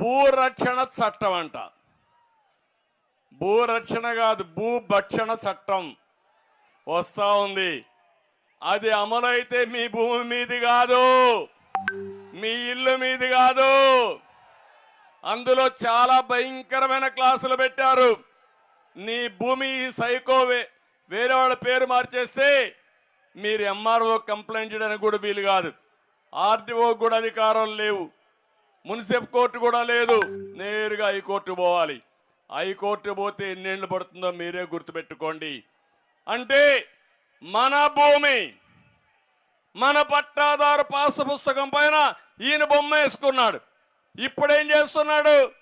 భూరక్షణ చట్టం అంట. భూరక్షణ కాదు భూభక్షణ చట్టం. వస్తా ఉంది. అది అమలైతే మీ భూమి మీది కాదు. మీ ఇల్లు మీది కాదు. అందులో చాలా భయంకరమైన క్లాసులు పెట్టారు. నీ భూమి సైకో వే- వేరే వాళ్ళ పేరు మార్చేస్తే మీరు ఎంఆర్ఓ కంప్లైంట్ చేయడానికి కూడా వీలు కాదు. ఆర్టీఓ కూడా అధికారం లేవు. మున్సిపల్ కోర్టు కూడా లేదు. నేరుగా హైకోర్టు పోవాలి. హైకోర్టు పోతే ఎన్నేళ్ళు పడుతుందో మీరే గుర్తుపెట్టుకోండి. అంటే మన భూమి మన పట్టాదారు పాస్ పుస్తకం పైన ఈయన బొమ్మ వేసుకున్నాడు. ఇప్పుడేం చేస్తున్నాడు?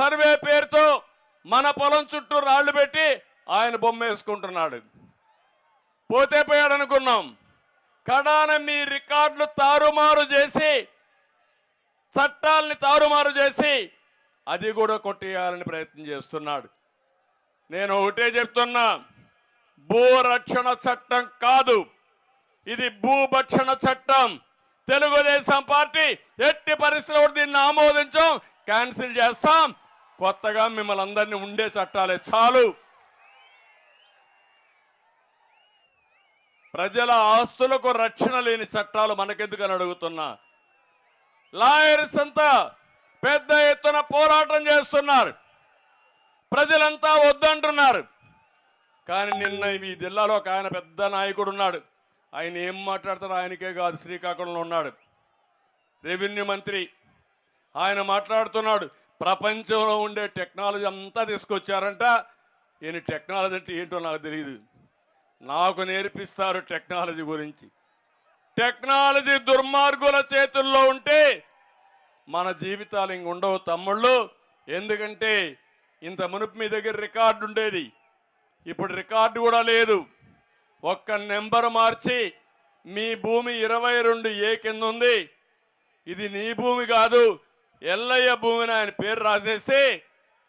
సర్వే పేరుతో మన పొలం చుట్టూ రాళ్ళు పెట్టి ఆయన బొమ్మ వేసుకుంటున్నాడు. పోతే పోయాడు అనుకున్నాం కడాన మీ రికార్డులు తారుమారు చేసి చట్టాలని తారుమారు చేసి అది కూడా కొట్టేయాలని ప్రయత్నం చేస్తున్నాడు. నేను ఒకటే చెప్తున్నా భూరక్షణ చట్టం కాదు. ఇది భూభక్షణ చట్టం. తెలుగుదేశం పార్టీ ఎట్టి పరిస్థితుల్లో దీన్ని ఆమోదించాం క్యాన్సిల్ చేస్తాం. కొత్తగా మిమ్మల్ని అందరినీ ఉండే చట్టాలే చాలు. ప్రజల ఆస్తులకు రక్షణ లేని చట్టాలు మనకెందుకని అడుగుతున్నా? లాయర్స్ అంతా పెద్ద ఎత్తున పోరాటం చేస్తున్నారు. ప్రజలంతా వద్దంటున్నారు. కానీ నిన్న ఈ జిల్లాలో ఒక ఆయన పెద్ద నాయకుడు ఉన్నాడు. ఆయన ఏం మాట్లాడతారు ఆయనకే కాదు శ్రీకాకుళంలో ఉన్నాడు. రెవెన్యూ మంత్రి. ఆయన మాట్లాడుతున్నాడు ప్రపంచంలో ఉండే టెక్నాలజీ అంతా తీసుకొచ్చారంట. ఈయన టెక్నాలజీ అంటే ఏంటో నాకు తెలియదు నాకు నేర్పిస్తారు టెక్నాలజీ గురించి. టెక్నాలజీ దుర్మార్గుల చేతుల్లో ఉంటే మన జీవితాలు ఇంక ఉండవు తమ్ముళ్ళు. ఎందుకంటే ఇంత మునుపు మీ దగ్గర రికార్డు ఉండేది. ఇప్పుడు రికార్డు కూడా లేదు. ఒక్క నెంబర్ మార్చి మీ భూమి ఇరవై రెండు ఏ కింద ఉంది? ఇది నీ భూమి కాదు. ఎల్లయ్య భూమిని ఆయన పేరు రాసేస్తే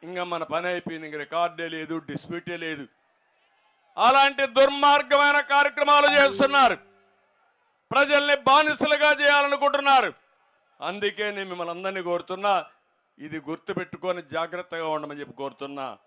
ఇంకా మన పని అయిపోయింది. ఇంక రికార్డే లేదు డిస్ప్యూటే లేదు. అలాంటి దుర్మార్గమైన కార్యక్రమాలు చేస్తున్నారు. ప్రజల్ని బానిసలుగా చేయాలనుకుంటున్నారు. అందుకే నేను మిమ్మల్ని అందరినీ కోరుతున్నా. ఇది గుర్తుపెట్టుకొని జాగ్రత్తగా ఉండమని చెప్పి కోరుతున్నా.